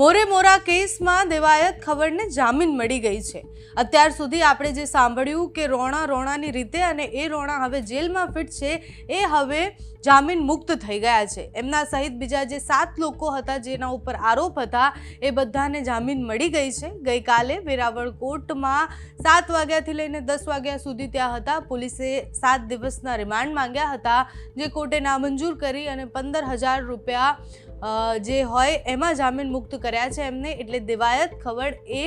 મોરે મોરા કેસમાં દેવાયત ખબરને જામીન મળી ગઈ છે. અત્યાર સુધી આપણે જે સાંભળ્યું કે રોણા રોણાની રીતે અને એ રોણા હવે જેલમાં ફિટ છે એ હવે જામીન મુક્ત થઈ ગયા છે. એમના સહિત બીજા જે સાત લોકો હતા જેના ઉપર આરોપ હતા, એ બધાને જામીન મળી ગઈ છે. ગઈકાલે વેરાવળ કોર્ટમાં સાત વાગ્યાથી લઈને દસ વાગ્યા સુધી ત્યાં હતા. પોલીસે સાત દિવસના રિમાન્ડ માંગ્યા હતા, જે કોર્ટે નામંજૂર કરી અને પંદર હજાર રૂપિયા જે હોય એમાં જામીન મુક્ત કર્યા છે એમને એટલે દેવાયત ખવડ એ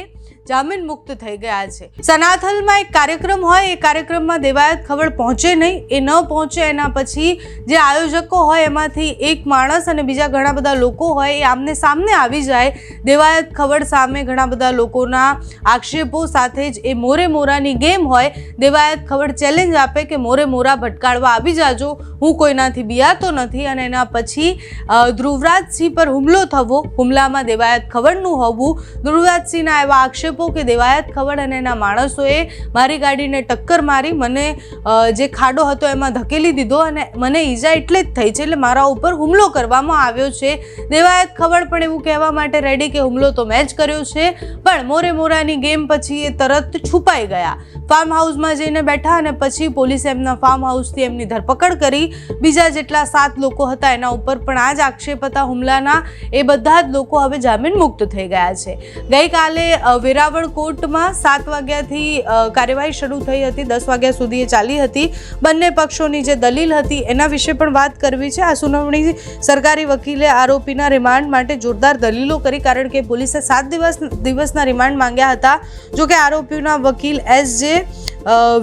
જામીન મુક્ત થઈ ગયા છે. સનાથલમાં એક કાર્યક્રમ હોય એ કાર્યક્રમમાં દેવાયત ખબર પહોંચે નહીં એ ન પહોંચે એના પછી જે આયોજકો હોય એમાંથી એક માણસ અને બીજા ઘણા બધા લોકો હોય એ આમને સામને આવી જાય. દેવાયત ખબર સામે ઘણા બધા લોકોના આક્ષેપો સાથે જ એ મોરે મોરાની ગેમ હોય દેવાયત ખબર ચેલેન્જ આપે કે મોરે મોરા ભટકાડવા આવી જાજો. હું કોઈનાથી બિયાતો નથી અને એના પછી અ, ધ્રુવરાજસિંહ પર હુમલો થવો, હુમલામાં દેવાયત ખબરનું હોવું ધ્રુવરાજસિંહના એવા આક્ષેપો કે દેવાયત ખબર અને એના માણસોએ મારી ગાડીને ટક્કર મારી, મને જે ખાડો હતો એમાં ધકેલી દીધો અને મને ઈજા એટલે જ થઈ છે, એટલે મારા ઉપર હુમલો કરવામાં આવ્યો છે. દેવાયત ખબર પણ એવું કહેવા માટે રેડી કે હુમલો તો મેં જ કર્યો છે, પણ મોરે મોરાની ગેમ પછી એ તરત છુપાઈ ગયા. ફાર્મ હાઉસમાં જઈને બેઠા અને પછી પોલીસે એમના ફાર્મ હાઉસથી એમની ધરપકડ કરી. બીજા જેટલા સાત લોકો હતા એના ઉપર પણ આ જ આક્ષેપ હતા. હુમલાના એ બધા જ લોકો હવે જામીન મુક્ત થઈ ગયા છે. ગઈકાલે વેરાવળ કોર્ટમાં સાત વાગ્યાથી કાર્યવાહી શરૂ થઈ હતી. દસ વાગ્યા સુધી એ ચાલી હતી. બંને પક્ષોની જે દલીલ હતી એના વિશે પણ વાત કરવી છે. આ સુનાવણી સરકારી વકીલે આરોપીના રિમાન્ડ માટે જોરદાર દલીલો કરી, કારણ કે પોલીસે સાત દિવસ, દિવસના રિમાન્ડ માંગ્યા હતા. જોકે આરોપીઓના વકીલ એસ જે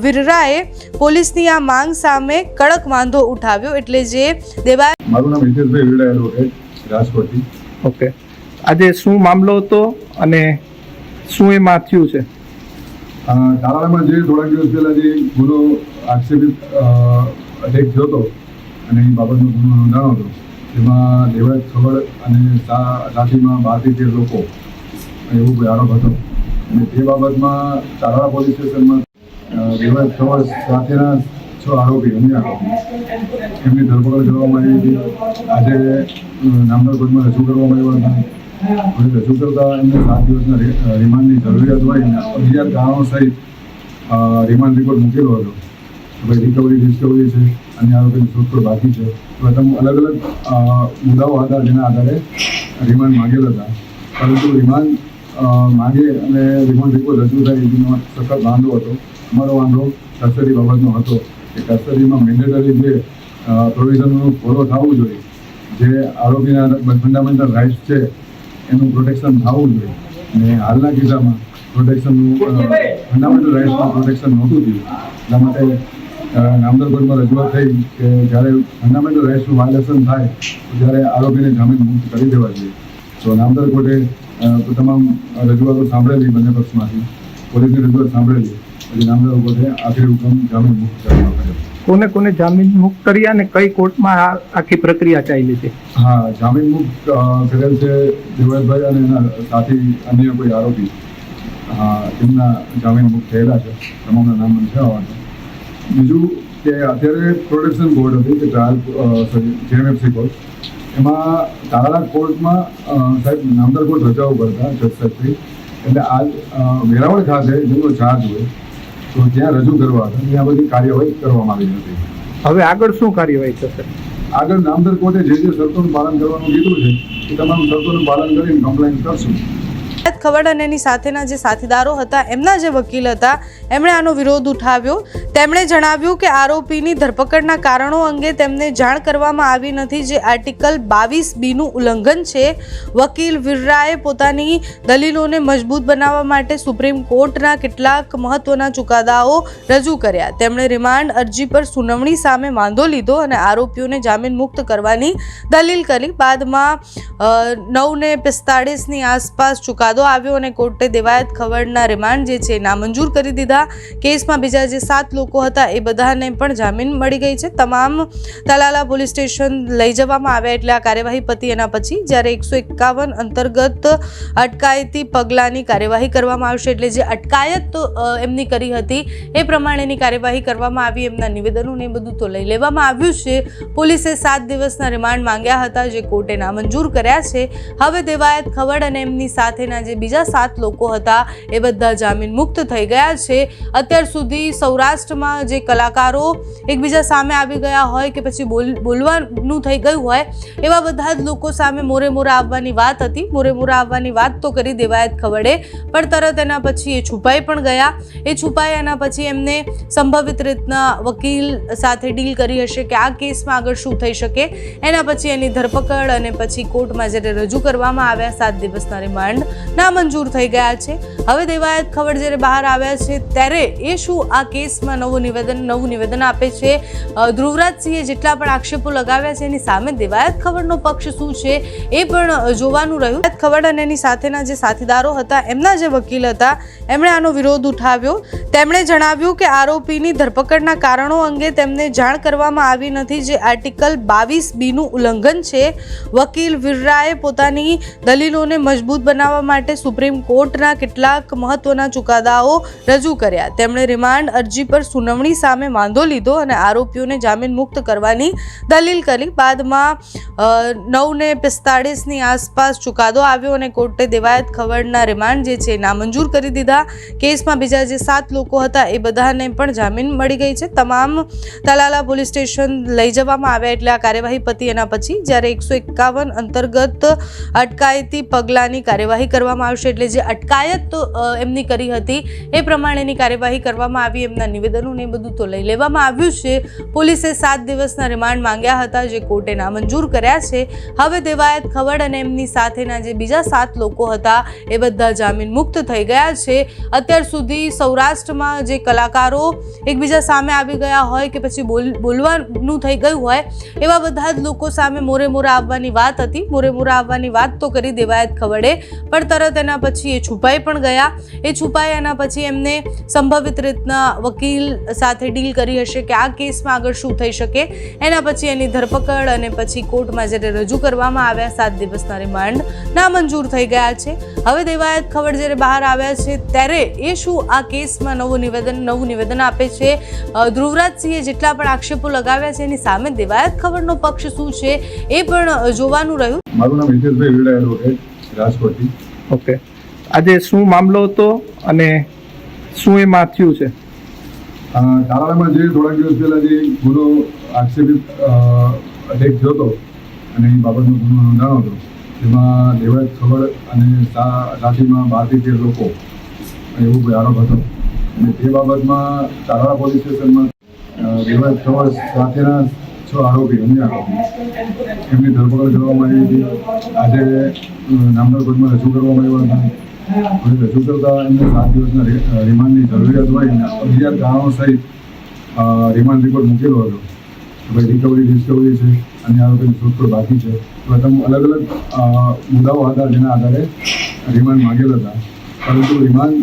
વિરરાએ પોલીસની આ માંગ સામે કડક વાંધો ઉઠાવ્યો. એટલે જે દેવા મારું નામ હિતેશભાઈ રાજકોટથી. ઓકે. આજે શું મામલો હતો અને શું એમાં થયું છે? અ, જે થોડાક દિવસ પહેલાં જે ગુનો આક્ષેપિત અટેક થયો હતો અને એ બાબતનો ગુનો નોંધાણો હતો તેમાં દેવાયત ખબર અને સાથીમાં બારથી તેર લોકો એવો કોઈ આરોપ હતો. અને તે બાબતમાં તાલાળા પોલીસ સ્ટેશનમાં અ, ખબર સાથેના છ, આરોપી અન્ય આરોપી એમની ધરપકડ કરવામાં આવી હતી. આજે નામદાર કોર્ટમાં રજૂ કરવામાં આવ્યા હતા. હવે રજૂ કરતા એમને સાત દિવસના રિમાન્ડની જરૂરિયાત હોય અને અગિયાર કારણો સહિત રિમાન્ડ રિપોર્ટ મૂકેલો હતો. ભાઈ રિકવરી ડિસ્કવરી છે, અન્ય આરોપીની શોધખોળ બાકી છે. તો તમે અલગ અલગ મુદ્દાઓ હતા જેના આધારે રિમાન્ડ માંગેલ હતા. પરંતુ રિમાન્ડ માંગે અને રિમાન્ડ રિપોર્ટ રજૂ થાય એનો સખત વાંધો હતો. અમારો વાંધો કસ્ટડી બાબતનો હતો. કે કસ્ટડીમાં મેન્ડેટરી જે પ્રોવિઝનનું ફોલો થવું જોઈએ, જે આરોપીના ફંડામેન્ટલ રાઇટ્સ છે, એનું પ્રોટેક્શન થવું જોઈએ. અને હાલના કિસ્સામાં પ્રોટેક્શનનું ફંડામેન્ટલ રાઇટ્સનું પ્રોટેક્શન નહોતું થયું. એટલા માટે નામદાર કોર્ટમાં રજૂઆત થઈ કે જ્યારે ફંડામેન્ટલ રાઇટ્સનું વાયોલેશન થાય, તો ત્યારે આરોપીને જામીન મુક્ત કરી દેવા જોઈએ. તો નામદાર કોર્ટે તમામ રજૂઆતો સાંભળેલી બંને પક્ષમાંથી. પોલીસની રજૂઆત સાંભળેલી. નામદાર કોર્ટે આખરી હુકમ જામીન મુક્ત કોને કોને જામીન મુક્ત કર્યા અને કઈ કોર્ટમાં આ આખી પ્રક્રિયા ચાલી છે? હા જામીન મુક્ત કરેલ છે દેવરાજભાઈ અને એના સાથી અન્ય કોઈ આરોપી. એમના જામીન મુક્ત થયેલા છે. તમામના નામ છે બીજું કે અત્યારે પ્રોડક્શન બોર્ડ હતી કે ટ્રાયલ સોરી જેએમએફસી કોર્ટ એમાં તારાલા કોર્ટમાં સાહેબ નામદાર કોર્ટ રજાઓ કરતા જજ સાહેબશ્રી. એટલે આજ વેરાવળ ખાતે જેમનો ચાર્જ હોય તો ત્યાં રજૂ કરવા હતા. ત્યાં બધી કાર્યવાહી કરવામાં આવી હતી. હવે આગળ શું કાર્યવાહી થશે? આગળ નામદર કોર્ટે જે જે શરતોનું પાલન કરવાનું કીધું છે એ તમામ શરતોનું પાલન કરીને કમ્પ્લેન કરશું. ખબર અને એની સાથેના જે સાથીદારો હતા, એમના જે વકીલ હતા, એમણે આનો વિરોધ ઉઠાવ્યો. તેમણે જણાવ્યું કે આરોપીની ધરપકડના કારણો અંગે તેમને જાણ કરવામાં આવી નથી. જે આર્ટિકલ બાવીસ બીનું ઉલ્લંઘન છે, વકીલ વિરરાએ પોતાની દલીલોને મજબૂત બનાવવા માટે સુપ્રીમ કોર્ટના કેટલાક મહત્વના ચુકાદાઓ રજૂ કર્યા. તેમણે રિમાન્ડ અરજી પર સુનાવણી સામે વાંધો લીધો અને આરોપીઓને જામીન મુક્ત કરવાની દલીલ કરી. બાદમાં નવને નવ પિસ્તાળીસની આસપાસ ચુકાદો આવ્યો અને કોર્ટે દેવાયત ખવડના રિમાન્ડ જે છે નામંજૂર કરી દીધા. કેસમાં બીજા જે સાત લોકો હતા એ બધાને પણ જામીન મળી ગઈ છે. તમામ તલાલા પોલીસ સ્ટેશન લઈ જવામાં આવ્યા એટલે આ કાર્યવાહી પતી એના પછી જ્યારે એકસો એકાવન અંતર્ગત અટકાયતી પગલાંની કાર્યવાહી કરવામાં આવશે એટલે જે અટકાયત એમની કરી હતી એ પ્રમાણેની કાર્યવાહી કરવામાં આવી. એમના નિવેદનો ને એ બધું તો લઈ લેવામાં આવ્યું છે. પોલીસે સાત દિવસના રિમાન્ડ માંગ્યા હતા જે કોર્ટે નામંજૂર કર્યા છે. હવે દેવાયત ખવડ અને એમની સાથેના જે બીજા સાત લોકો હતા. એ બધા જામીન મુક્ત થઈ ગયા છે. અત્યાર સુધી સૌરાષ્ટ્રમાં જે કલાકારો એકબીજા સામે આવી ગયા હોય કે પછી બોલ, બોલવાનું થઈ ગયું હોય, એવા બધા જ લોકો સામે મોરે મોરા આવવાની વાત હતી. મોરે મોરા આવવાની વાત તો કરી દેવાયત ખવડે પણ તરત એના પછી એ છુપાઈ પણ ગયા. એ છુપાયા એના પછી એમને સંભવિત રીતના વકીલ સાથે ડીલ કરી હશે કે આ કેસમાં આગળ શું થઈ શકે. એના પછી એની ધરપકડ અને પછી કોર્ટમાં જ્યારે રજૂ કરવામાં આવ્યા, સાત દિવસના રિમાન્ડ. નામંજૂર થઈ ગયા છે. હવે દેવાયત ખબર જ્યારે બહાર આવ્યા છે ત્યારે એ શું આ કેસમાં નવું નિવેદન નવું નિવેદન આપે છે? ધ્રુવરાજસિંહે જેટલા પણ આક્ષેપો લગાવ્યા છે, એની સામે દેવાયત ખબરનો પક્ષ શું છે એ પણ જોવાનું રહ્યું. ખબર અને એની સાથેના જે સાથીદારો હતા, એમના જે વકીલ હતા, એમણે આનો વિરોધ ઉઠાવ્યો. તેમણે જણાવ્યું કે આરોપીની ધરપકડના કારણો અંગે તેમને જાણ કરવામાં આવી નથી. જે આર્ટિકલ બાવીસ બીનું ઉલ્લંઘન છે, વકીલ વિરરાએ પોતાની દલીલોને મજબૂત બનાવવા માટે સુપ્રીમ કોર્ટના કેટલાક મહત્વના ચુકાદાઓ રજૂ કર્યા. તેમણે રિમાન્ડ અરજી પર સુનાવણી સામે વાંધો લીધો અને આરોપીઓને જામીન મુક્ત કરવાની દલીલ કરી. બાદમાં નવને નવ પિસ્તાળીસની આસપાસ ચુકાદો આવ્યો અને કોર્ટે દેવાયત ખવડના રિમાન્ડ જે છે નામંજૂર કરી દીધા. કેસમાં બીજા જે સાત લોકો હતા એ બધાને પણ જામીન મળી ગઈ છે. તમામ તલાલા પોલીસ સ્ટેશન લઈ જવામાં આવ્યા એટલે આ કાર્યવાહી પતી એના પછી જ્યારે એકસો એકાવન અંતર્ગત અટકાયતી પગલાંની કાર્યવાહી કરવામાં આવશે એટલે જે અટકાયત તો એમની કરી હતી, એ પ્રમાણેની કાર્યવાહી કરવામાં આવી. એમના નિવેદનોને બધું તો લઈ લેવામાં આવ્યું છે. પોલીસે સાત દિવસના રિમાન્ડ માંગ્યા હતા, જે કોર્ટે નામંજૂર કર્યા છે. હવે દેવાયત ખવડ અને એમની સાથેના જે બીજા સાત લોકો હતા, એ બધા જામીન મુક્ત થઈ ગયા છે. અત્યાર સુધી સૌરાષ્ટ્રમાં જે કલાકારો એકબીજા સામે આવી ગયા હોય કે પછી બોલ, બોલવાનું થઈ ગયું હોય, એવા બધા જ લોકો સામે મોરે મોરા આવવાની વાત હતી. મોરે મોરા આવવાની વાત તો કરી દેવાયત ખવડે, પણ તરત એના પછી એ છુપાઈ પણ ગયા. એ છુપાયા એના પછી એમને સંભવિત રીતના વકીલ સાથે ડીલ કરી હશે કે આ કેસમાં આગળ શું થઈ શકે. એના પછી એની ધરપકડ અને પછી કોર્ટમાં જ્યારે રજૂ કરવામાં આવ્યા, સાત દિવસના રિમાન્ડ નામંજૂર થઈ ગયા છે. હવે દેવાયત ખબર જ્યારે બહાર આવ્યા છે, ત્યારે એ શું આ કેસમાં નવું નિવેદન નવું નિવેદન આપે છે? ધ્રુવરાજસિંહે જેટલા પણ આક્ષેપો લગાવ્યા છે, એની સામે દેવાયત ખબરનો પક્ષ શું છે, એ પણ જોવાનું રહ્યું. મારું નામ હિતેશભાઈ વિરડા એડવોકેટ રાજકોટથી. ઓકે. આજે શું મામલો હતો અને શું એમાં થયું છે? તાલાળામાં જે થોડાક દિવસ પહેલા જે ગુનો આક્ષેપિત અટેક થયો હતો અને એ બાબતનો ગુનો નોંધાયો હતો તેમાં દેવાયત ખબર અને સાથીમાં બારથી તેર લોકો એવું આરોપ હતો. અને તે બાબતમાં તાલાળા પોલીસ સ્ટેશનમાં અ, ખબર સાથેના છ, આરોપી અન્ય આરોપી એમની ધરપકડ કરવામાં આવી હતી. આજે નામદાર કોર્ટમાં રજૂ કરવામાં આવ્યા હતા. પછી રજૂ કરતા એમને સાત દિવસના રિમાન્ડની જરૂરિયાત હોય અને અગિયાર કારણો સહિત રિમાન્ડ રિપોર્ટ મૂકેલો હતો. ભાઈ રિકવરી ડિસ્કવરી છે અન્ય આરોપીની શોધખોળ બાકી છે. તો તમે અલગ અલગ મુદ્દાઓ હતા જેના આધારે રિમાન્ડ માંગેલ હતા. પરંતુ રિમાન્ડ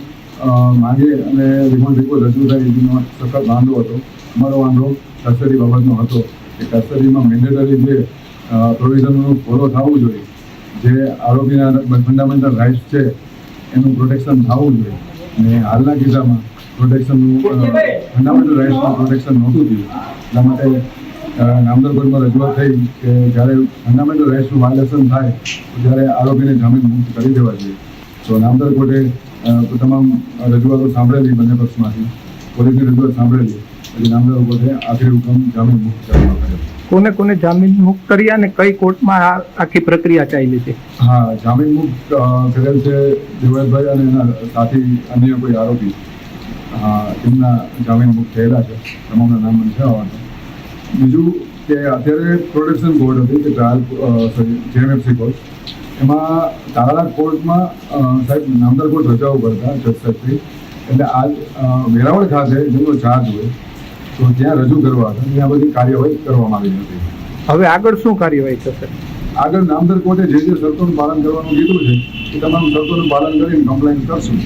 માંગે અને રિમાન્ડ રિપોર્ટ રજૂ થાય એનો સખત વાંધો હતો. અમારો વાંધો કસ્ટડી બાબતનો હતો. કે કસ્ટડીમાં મેન્ડેટરી જે પ્રોવિઝનનું ફોલો થવું જોઈએ જે આરોપીના ફંડામેન્ટલ રાઇટ્સ છે એનું પ્રોટેક્શન થવું જોઈએ. અને હાલના કિસ્સામાં પ્રોટેક્શનનું ફંડામેન્ટલ રાઇટ્સનું પ્રોટેક્શન નહોતું થયું. એટલા માટે નામદર કોર્ટમાં રજૂઆત થઈ કે જ્યારે ફંડામેન્ટલ રાઇટ્સનું વાયોલેશન થાય તો ત્યારે આરોપીને જામીન મુક્ત કરી દેવા જોઈએ. તો નામદર કોર્ટે તમામ રજૂઆતો સાંભળેલી બંને પક્ષમાંથી. પોલીસની રજૂઆત સાંભળેલી. નામદાર આખરી હુકમ જામીન મુક્ત કરવા કર્યો કોને કોને જામીન મુક્ત કર્યા અને કઈ કોર્ટમાં આ આખી પ્રક્રિયા ચાલી છે? હા જામીન મુક્ત કરેલ છે દેવાયતભાઈ અને એના સાથી અન્ય કોઈ આરોપી. એમના જામીન મુક્ત થયેલા છે તમામના નામ મને આવવાનું. બીજું કે અત્યારે પ્રોટેક્શન બોર્ડ હતી કે ટ્રાયલ સોરી જેએમએફસી કોર્ટ એમાં તારાલા કોર્ટમાં સાહેબ નામદાર કોર્ટ રજાઓ કરતા જજ સાહેબથી. એટલે આજ વેરાવળ ખાતે જેમનો ચાર્જ હોય તો ત્યાં રજૂ કરવા હતા. ત્યાં બધી કાર્યવાહી કરવામાં આવી નથી હવે આગળ શું કાર્યવાહી થશે? આગળ નામદર કોર્ટે જે જે શરતોનું પાલન કરવાનું કીધું છે એ તમામ શરતોનું પાલન કરીને કમ્પ્લેન કરશું.